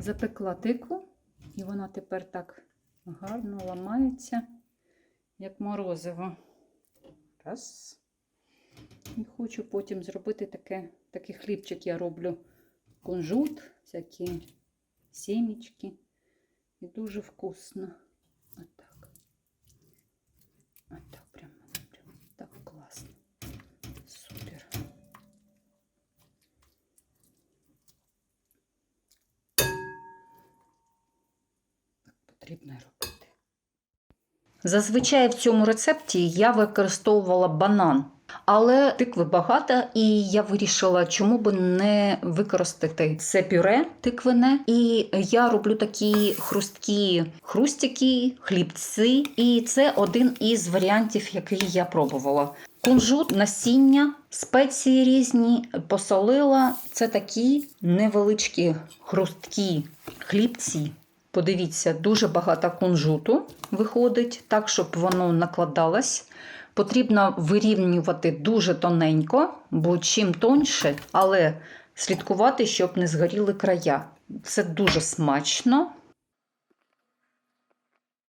Запекла тикву, і вона тепер так гарно ламається, як морозиво. Раз. І хочу потім зробити таке, такий хлібчик я роблю. Кунжут, всякі сімічки. І дуже вкусно. Отак. Потрібно робити. Зазвичай в цьому рецепті я використовувала банан. Але тикви багато, і я вирішила, чому би не використати це пюре тиквене. І я роблю такі хрусткі хрустики, хлібці. І це один із варіантів, який я пробувала. Кунжут, насіння, спеції різні, посолила. Це такі невеличкі хрусткі хлібці. Подивіться, дуже багато кунжуту виходить, так, щоб воно накладалось. Потрібно вирівнювати дуже тоненько, бо чим тоньше, але слідкувати, щоб не згоріли края. Це дуже смачно.